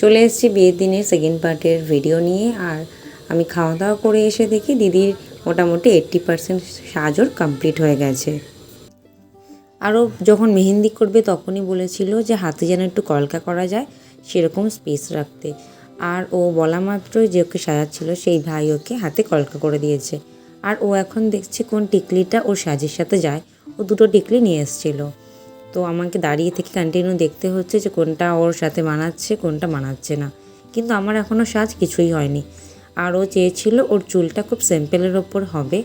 চলে এসেছি বিয়ের দিনের সেকেন্ড পার্টের ভিডিও নিয়ে, আর আমি খাওয়া দাওয়া করে এসে দেখি দিদির মোটামুটি এইট্টি পার্সেন্ট সাজর কমপ্লিট হয়ে গেছে। আরও যখন মেহেন্দি করবে তখনই বলেছিল যে হাতে যেন একটু কলকা করা যায়, সেরকম স্পেস রাখতে। আর ও বলা মাত্রই যে ওকে সাজাচ্ছিল, সেই ভাই ওকে হাতে কলকা করে দিয়েছে। আর ও এখন দেখছে কোন টিকলিটা ওর সাজের সাথে যায়। ও দুটো টিকলি নিয়ে এসেছিল। তো আমাকে দাঁড়িয়ে থেকে কন্টিনিউ দেখতে হচ্ছে যে কোনটা ওর সাথে মানাচ্ছে, কোনটা মানাচ্ছে না। কিন্তু আমার এখনও সাজ কিছুই হয়নি। আর ও চেয়েছিল ওর চুলটা খুব সিম্পলের ওপর হবে।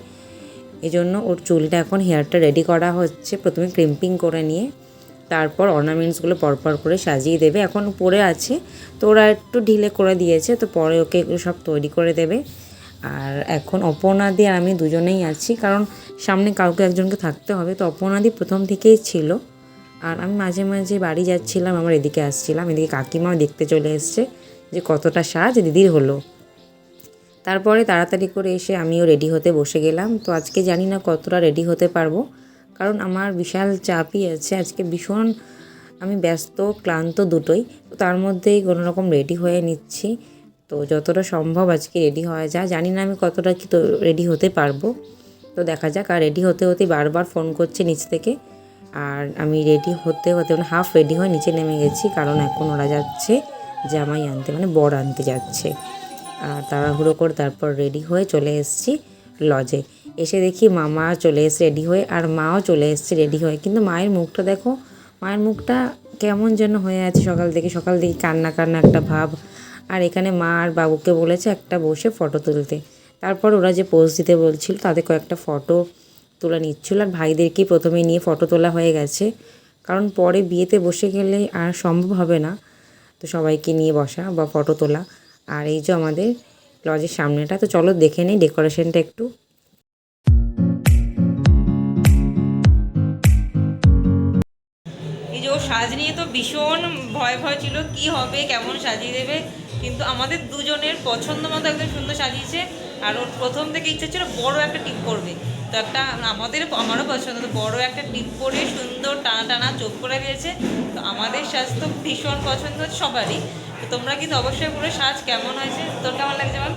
এজন্য ওর চুলটা এখন হেয়ারটা রেডি করা হচ্ছে, প্রথমে ক্রিম্পিং করে নিয়ে, তারপর অর্নামেন্টসগুলো পরপর করে সাজিয়ে দেবে। এখন পরে আছে, তো ওরা একটু ঢিলে করে দিয়েছে, তো পরে ওকে এগুলো সব তৈরি করে দেবে। আর এখন অপর্ণাদি আর আমি দুজনেই আছি, কারণ সামনে কাউকে একজনকে থাকতে হবে। তো অপর্ণাদি প্রথম থেকেই ছিল। আর আমি মাঝে মাঝে বাড়ি যাচ্ছিলাম, আমার এদিকে আসছিলাম, এদিকে কাকিমাও দেখতে চলে এসছে যে কতটা সাজ দিদির হলো। তারপরে তাড়াতাড়ি করে এসে আমিও রেডি হতে বসে গেলাম। তো আজকে জানি না কতটা রেডি হতে পারব, কারণ আমার বিশাল চাপই আছে। আজকে ভীষণ আমি ব্যস্ত, ক্লান্ত দুটোই। তো তার মধ্যেই কোনো রকম রেডি হয়ে নিচ্ছি। তো যতটা সম্ভব আজকে রেডি হওয়া যায়। জানি না আমি কতটা কি তো রেডি হতে পারব। তো দেখা যাক, আর রেডি হতে হতে বারবার ফোন করছে নিচ থেকে। আর আমি রেডি হতে হতে মানে হাফ রেডি হয়ে নিচে নেমে গেছি, কারণ এখন ওরা যাচ্ছে, জামাই আনতে মানে বর আনতে যাচ্ছে। আর তাড়াহুড়ো করে তারপর রেডি হয়ে চলে এসেছি লজে এসে দেখি মামা চলে এসে রেডি হয়ে, আর মাও চলে এসছে রেডি হয়ে। কিন্তু মায়ের মুখটা দেখো, মায়ের মুখটা কেমন যেন হয়ে আছে সকাল থেকে সকাল থেকে কান্না কান্না একটা ভাব। আর এখানে মা আর বাবুকে বলেছে একটা বসে ফটো তুলতে। তারপর ওরা যে পোজ দিতে বলছিল তাদের কয়েকটা ফটো তোলা নিচ্ছিল আর ভাইদেরকেই প্রথমে নিয়ে ফটো তোলা হয়ে গেছে। কারণ পরে বিয়েতে বসে গেলে আর সম্ভব হবে না। তো সবাইকে নিয়ে বসা বা ফটো তোলা। আর এই যে আমাদের লজের সামনেটা, তো চলো দেখে নিই ডেকোরেশনটা একটু। এই যে ও সাজ নিয়ে তো ভীষণ ভয় ভয় ছিল, কি হবে, কেমন সাজিয়ে দেবে? কিন্তু আমাদের দুজনের পছন্দ মতো একদম সুন্দর সাজিয়েছে। আর ওর প্রথম থেকে ইচ্ছে ছিল বড় একটা টিপ করবে তো একটা আমাদের আমারও পছন্দ তো বড় একটা টিপ করে সুন্দর টানা টানা চোখ করে দিয়েছে। তো আমাদের সাজ তো ভীষণ পছন্দ হচ্ছে সবারই। তো তোমরা কিন্তু অবশ্যই পুরো সাজ কেমন হয়েছে? তোর কেমন লাগছে বল?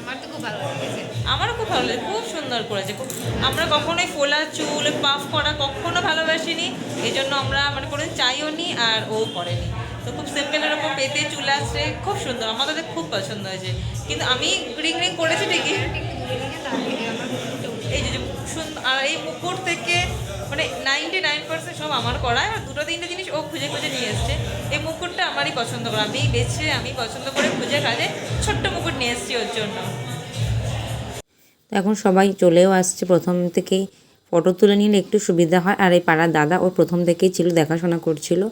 আমার তো খুব ভালো লেগেছে। আমারও খুব ভালো লাগে খুব সুন্দর করেছে। খুব আমরা কখনোই ফোলা চুল পাফ করা কখনো ভালোবাসিনি। এই জন্য আমরা মানে কোনো চাইও নি আর ও করেনি। তো খুব সিম্পলের ওপর পেতে চুল আসছে খুব সুন্দর। আমাদের খুব পছন্দ হয়েছে। কিন্তু আমি রিং রিং করেছি ঠিকই? আর এই মুকুট থেকে মানে নাইনটি নাইন পার্সেন্ট সব আমার করা আর দুটো তিনটে জিনিস ও খুঁজে খুঁজে নিয়ে এসছে। এই মুকুটটা আমারই পছন্দ করা। আমি বেছে, আমি পছন্দ করে খুঁজে কাজে ছোট্ট মুকুট নিয়ে এসেছি ওর জন্য। এখন সবাই চলেও আসছে। প্রথম থেকেই ফটো তুলে নিলে একটু সুবিধা হয়। আর এই পাড়ার দাদা ওর প্রথম থেকেই ছিল, দেখাশোনা করছিল।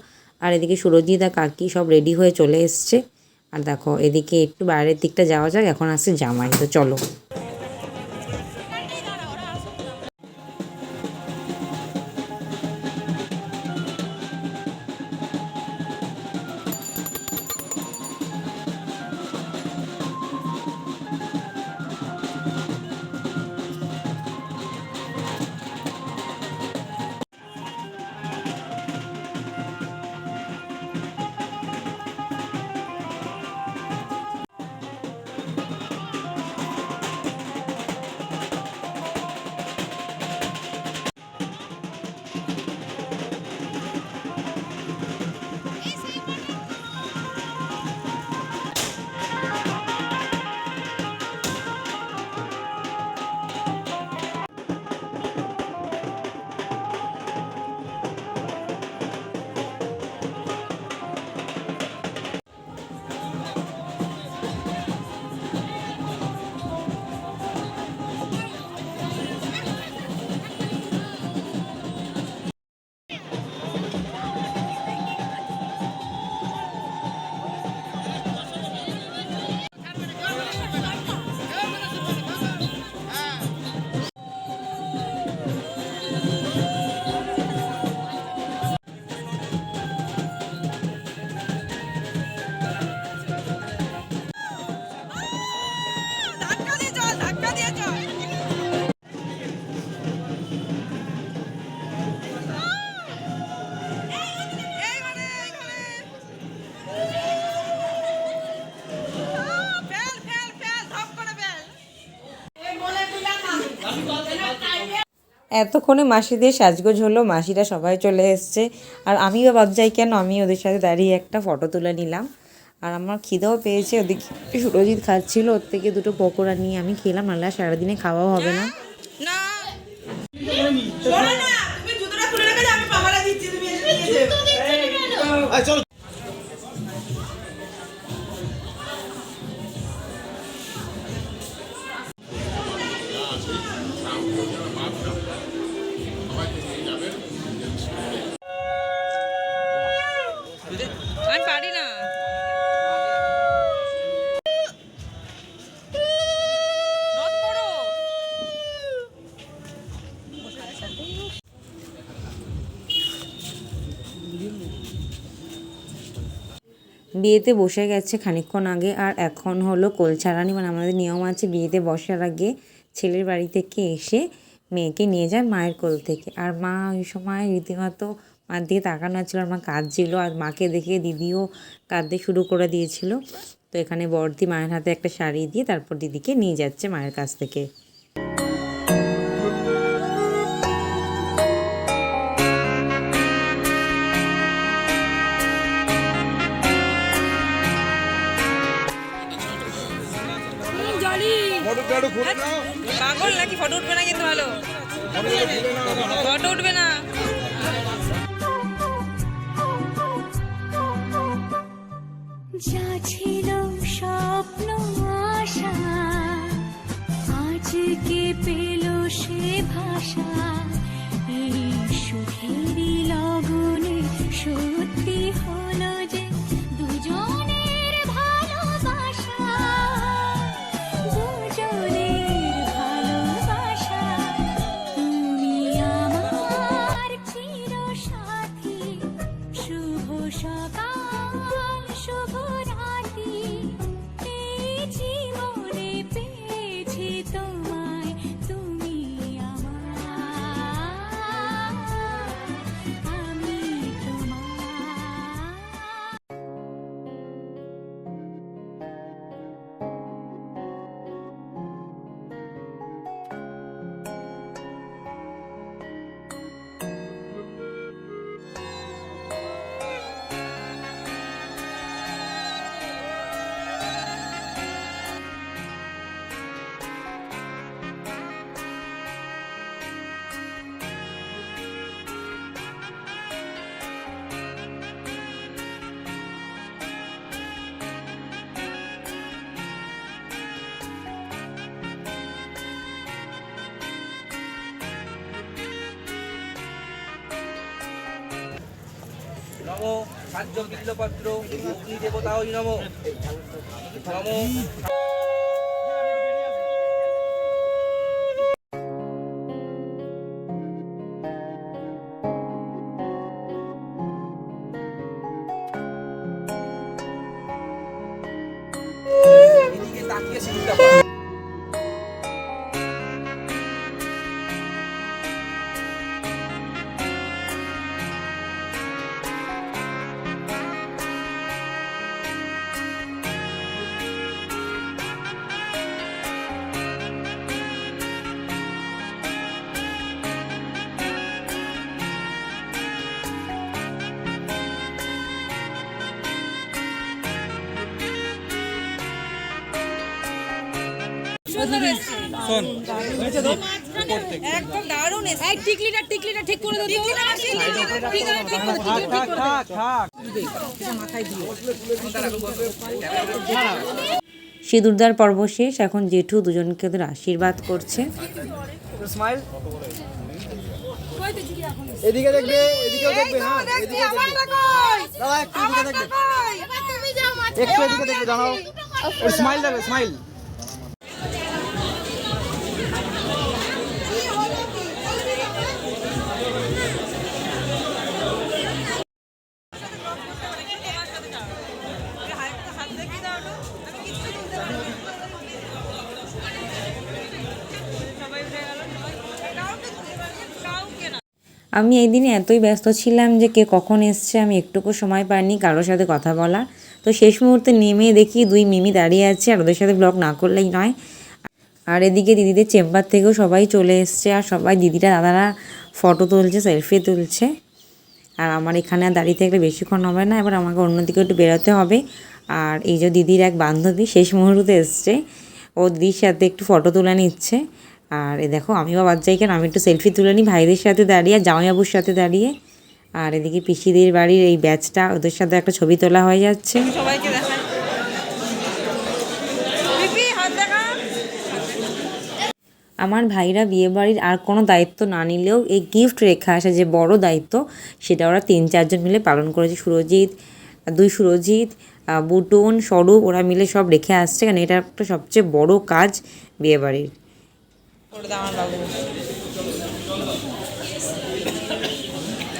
আর এদিকে সুরজিৎ আর কাকি সব রেডি হয়ে চলে এসছে। আর দেখো, এদিকে একটু বাইরের দিকটা যাওয়া যাক। এখন আসছে জামাই। তো চলো। এতক্ষণে মাসিদের সাজগোজ হলো মাসিরা সবাই চলে এসছে। আর আমি আমিও ভাবছি কেন আমি ওদের সাথে দাঁড়িয়ে একটা ফটো তুলে নিলাম। আর আমার খিদেও পেয়েছে ওদিকে সুরজিৎ খাচ্ছিল ওর থেকে দুটো পকোড়া নিয়ে আমি খেলাম নাহলে আর সারাদিনে খাওয়াও হবে না। না বিয়েতে বসে গেছে খানিকক্ষণ আগে আর এখন হলো কোলছাড়ানি মানে আমাদের নিয়ম আছে বিয়েতে বসার আগে ছেলের বাড়ি থেকে এসে মেয়েকে নিয়ে যায় মায়ের কোল থেকে। আর মা ওই সময় রীতিমতো মার দিকে তাকানো ছিল, আর মা কাঁদছিল, আর মাকে দেখে দিদিও কাঁদতে শুরু করে দিয়েছিল। তো এখানে বড়দি মায়ের হাতে একটা শাড়ি দিয়ে তারপর দিদিকে নিয়ে যাচ্ছে মায়ের কাছ থেকে। পাগল নাকি? ফটো উঠবে না কিন্তু ভালো। ফটো উঠবে না। যা ছিল স্বপ্ন আশা আজকে পেল সে ভাষা? এই সুখেরই নম সাহায্য বিল্লপত্র অগ্নি দেবতা নম। নম। একদম দারুণ এসছে। এই টিকলিটা টিকলিটা ঠিক করে দাও তো। টিকলিটা ঠিক করে ঠিক করে দাও, ঠিক করে দাও। সিঁদুরদার পর্ব শেষ। এখন জেঠু দুজনকে ওদের আশীর্বাদ করছে। স্মাইল এদিকে দেখবে এদিকেও দেখবে হ্যাঁ এদিকে দেখবে। দাদা একটু এদিকে দেখবে দেখবে স্মাইল আমি এই দিনে এতই ব্যস্ত ছিলাম যে কে কখন এসছে, আমি একটুকু সময় পাইনি কারোর সাথে কথা বলা তো শেষ মুহূর্তে নেমে দেখি দুই মিমি দাঁড়িয়ে আছে, আর ওদের সাথে ব্লগ না করলেই নয়। আর এদিকে দিদিদের চেম্বার থেকেও সবাই চলে এসছে, আর সবাই দিদিরা, দাদারা ফটো তুলছে সেলফি তুলছে। আর আমার এখানে দাঁড়িয়ে থাকলে বেশিক্ষণ হবে না, এবার আমাকে অন্যদিকে একটু বেরোতে হবে। আর এই যে দিদির এক বান্ধবী শেষ মুহূর্তে এসছে, ও দিদির সাথে একটু ফটো তুলে নিচ্ছে। আর এ দেখো আমি বা বাচ্চাই কেন? আমি একটু সেলফি তুলে নিই ভাইদের সাথে দাঁড়িয়ে আর জামাইবাবুর সাথে দাঁড়িয়ে। আর এদিকে পিসিদের বাড়ির এই ব্যাচটা ওদের সাথে একটা ছবি তোলা হয়ে যাচ্ছে। সবাইকে দেখা। আমার ভাইরা বিয়েবাড়ির আর কোনো দায়িত্ব না নিলেও এই গিফট রেখে আসা যে বড় দায়িত্ব সেটা ওরা তিন চারজন মিলে পালন করেছে। সুরজিৎ দুই সুরজিৎ বুটন স্বরূপ ওরা মিলে সব রেখে আসছে। কারণ এটা একটা সবচেয়ে বড় কাজ বিয়েবাড়ির করে দাও আমার বাবু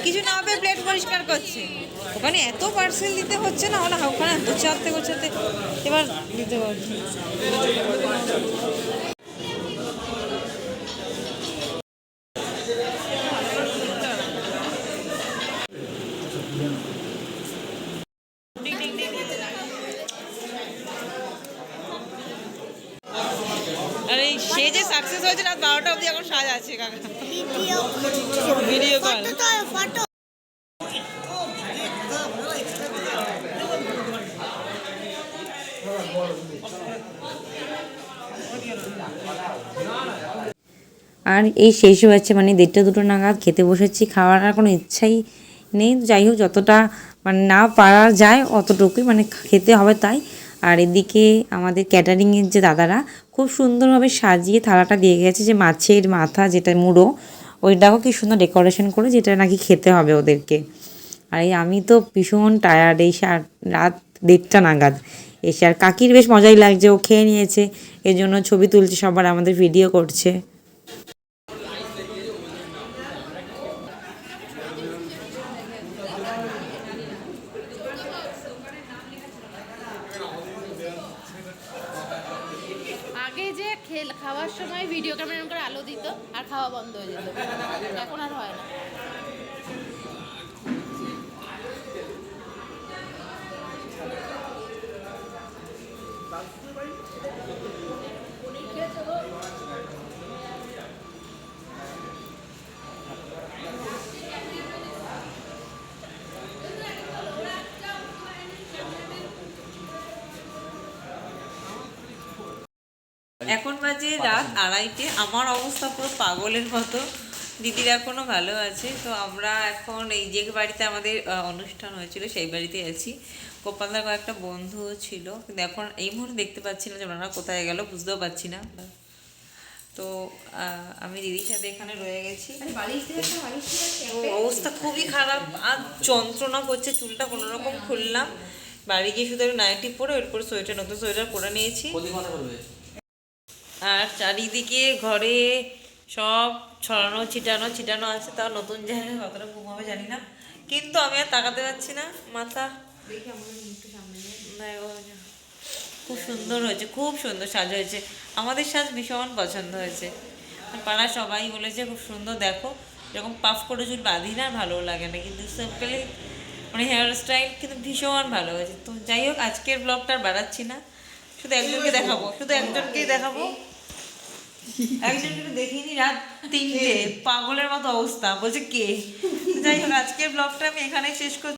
কিছু না হবে প্লেট পরিষ্কার করছে। ওখানে এত পার্সেল দিতে হচ্ছে না ওরা ওখানে গোছাতে গোছাতে, এবার দিতে হচ্ছে আরে সে যে সাকসেস হয়েছে রাত বারোটা অবধি এখন সাজ আছে কাকা ভিডিও কল আর এই শেষ হয়েছে মানে দেড়টা দুটো নাগাদ খেতে বসেছি খাওয়ার আর কোনো ইচ্ছাই নেই। যাই হোক যতটা মানে না পারা যায় অতটুকুই মানে খেতে হবে তাই। আর এদিকে আমাদের ক্যাটারিংয়ের যে দাদারা খুব সুন্দরভাবে সাজিয়ে থালাটা দিয়ে গেছে যে মাছের মাথা যেটা মুড়ো ওইটাও কি সুন্দর ডেকোরেশন করে যেটা নাকি খেতে হবে ওদেরকে। আর এই আমি তো ভীষণ টায়ার্ড এই রাত দেড়টা নাগাদ এসে, আর কাকির বেশ মজাই লাগছে, ও খেয়ে নিয়েছে, এর জন্য ছবি তুলছে, সবার আমাদের ভিডিও করছে আগে যে খেল খাওয়ার সময় ভিডিও ক্যামেরা করে আলো দিত আর খাওয়া বন্ধ হয়ে যেত। এখন আর হয় না। এখন বাজে রাত আড়াইটে আমার অবস্থা পুরো পাগলের মতো। দিদির এখনও ভালো আছে? তো আমরা এখন এই যে বাড়িতে আমাদের অনুষ্ঠান হয়েছিল সেই বাড়িতে আছি। গোপালদার কয়েকটা বন্ধু ছিল। কিন্তু এখন এই মুহূর্তে দেখতে পাচ্ছি না যে ওনারা কোথায় গেল বুঝতেও পারছি না। তো আহ, আমি দিদির সাথে এখানে রয়ে গেছি। তো অবস্থা খুবই খারাপ আর যন্ত্রণা করছে চুলটা কোনো রকম খুললাম। বাড়ি গিয়ে শুধু নাইটি পরে ওর উপরে সোয়েটার নতুন সোয়েটার পরে নিয়েছি। আর চারিদিকে ঘরে সব ছড়ানো ছিটানো ছিটানো আছে। তাও নতুন জায়গায় কতটা ঘুমাবে জানি না। কিন্তু আমি আর তাকাতে পারছি না মাথা। খুব সুন্দর হয়েছে খুব সুন্দর সাজ হয়েছে। আমাদের সাজ ভীষণ পছন্দ হয়েছে। পাড়া সবাই বলেছে খুব সুন্দর দেখো। এরকম পাফ করে চুল বাঁধি না ভালো লাগে না। কিন্তু সিম্পলি মানে হেয়ার স্টাইল কিন্তু ভীষণ ভালো হয়েছে। তো যাই হোক আজকের ব্লগটা আর বাড়াচ্ছি না। শুধু একজনকে দেখাবো শুধু একজনকেই দেখাবো। একজনকে দেখিনি রাত তিনটে। পাগলের মতো অবস্থা। বলছে কে? যাই হোক আজকের ব্লগটা আমি এখানে শেষ করছি।